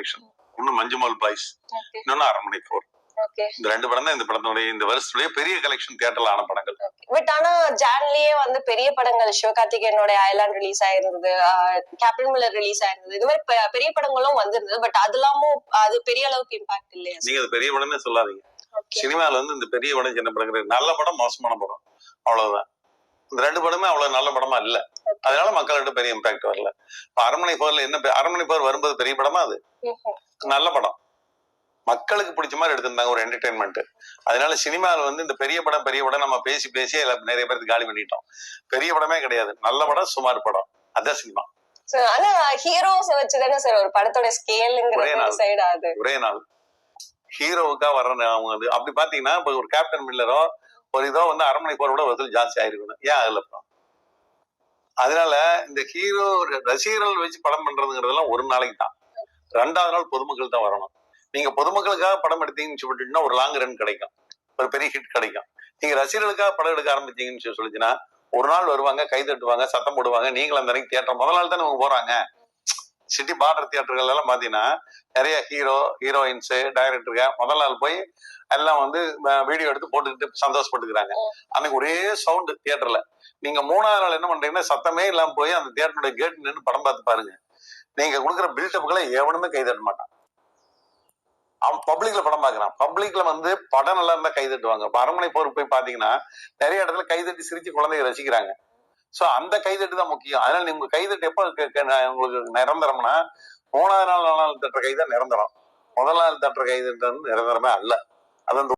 Collection ஒன்னு Manjummel boys இன்னொன்னு அரண்மனை போர் இந்த ரெண்டு படம் தான் இந்த படத்தினுடைய இந்த வருஷத்துடைய பெரிய கலெக்ஷன் தியேட்டர்ல ஆன படங்கள். பட் ஆனா ஜான்லயே வந்து பெரிய படங்கள் சிவகார்த்திகேயனோட ஐலாண்ட் ரிலீஸ் ஆயிருந்தது கேப்டன் மில்லர் ரிலீஸ் ஆயிருந்தது. இது மாதிரி பெரிய படங்களும் வந்திருந்தது பட் அதெல்லாமும் அது பெரிய அளவுக்கு இம்பாக்ட் இல்லையா நீங்க அது பெரிய படம்னே சொல்லாதீங்க. சினிமால வந்து இந்த பெரிய படம் சின்ன படம் கிடையாது. நல்ல படம் மோசமான படம். அவ்வளவுதான். இந்த ரெண்டு படமே அவ்வளவு நல்ல படமா இல்ல. அதனால மக்கள்கிட்ட பெரிய இம்பாக்ட் வரல. அரண்மனை போர்ல என்ன அரண்மனை போர் வரும்போது பெரிய படமா அது? நல்ல படம். மக்களுக்கு பிடிச்ச மாதிரி எடுத்திருந்தாங்க ஒரு என்டர்டைன்மெண்ட் அதனால சினிமாவில் வந்து இந்த பெரிய படம் பெரிய படம் நம்ம பேசி பேசி நிறைய பேருக்கு காலி பண்ணிட்டோம். பெரிய படமே கிடையாது. நல்ல படம் சுமார் படம். அதான் சினிமா. ஆனா ஹீரோஸ் வச்சுதானே சார் ஒரு படத்தோட ஒரே ஸ்கேலுங்கிற நாள். ஒரே ஹீரோவுக்கா வர்ற அவங்க அப்படி பாத்தீங்கன்னா இப்ப ஒரு கேப்டன் மில்லரோ ஒரு இதோ வந்து அரண்மனை போரோட வசூல் ஜாஸ்தி ஆயிருக்கணும். ஏன் அதுல அப்புறம் அதனால இந்த ஹீரோ ரசிகர்கள் வச்சு படம் பண்றதுங்கிறதெல்லாம் ஒரு நாளைக்கு தான். ரெண்டாவது நாள் பொதுமக்கள் தான் வரணும். நீங்க பொதுமக்களுக்காக படம் எடுத்தீங்கன்னு சொல்லிட்டுன்னா ஒரு லாங் ரன் கிடைக்கும். ஒரு பெரிய ஹிட் கிடைக்கும். நீங்க ரசிகர்களுக்காக படம் எடுக்க ஆரம்பிச்சீங்கன்னு சொல்லி சொல்லிச்சுன்னா ஒரு நாள் வருவாங்க கை தட்டுவாங்க சத்தம் போடுவாங்க நீங்களும் அந்த அன்னைக்கு தியேட்டர் முதல் நாள் தானே அவங்க போறாங்க. சிட்டி பார்டர் தியேட்டர்கள் எல்லாம் பாத்தீங்கன்னா நிறைய ஹீரோ ஹீரோயின்ஸ் டைரக்டருங்க முதல் நாள் போய் எல்லாம் வந்து வீடியோ எடுத்து போட்டுக்கிட்டு சந்தோஷப்பட்டுக்கிறாங்க. அன்னைக்கு ஒரே சவுண்டு தியேட்டர்ல நீங்க மூணாவது நாள் என்ன பண்றீங்கன்னா சத்தமே இல்லாம போய் அந்த தியேட்டருடைய கேட் நின்று படம் பார்த்து பாருங்க. நீங்க கொடுக்குற பில்டப்புகளை எவனுமே கை தட்ட மாட்டான். அவன் பப்ளிக்ல படம் பார்க்கறான். பப்ளிக்ல வந்து படம் நல்லா இருந்தா கை தட்டுவாங்க அரண்மனை போருக்கு போய் பாத்தீங்கன்னா நிறைய இடத்துல கை தட்டி சிரிச்சு குழந்தைய ரசிக்கிறாங்க. சோ அந்த கைதட்டு தான் முக்கியம். அதனால நீங்க கைதட்டு எப்ப உங்களுக்கு நிரந்தரம்னா மூணாவது நாள் நாலாவது நாள் தட்டுற கை தான் நிரந்தரம். முதல் நாள் தட்டுற கைதட்டு வந்து நிரந்தரமே அல்ல. அது அந்த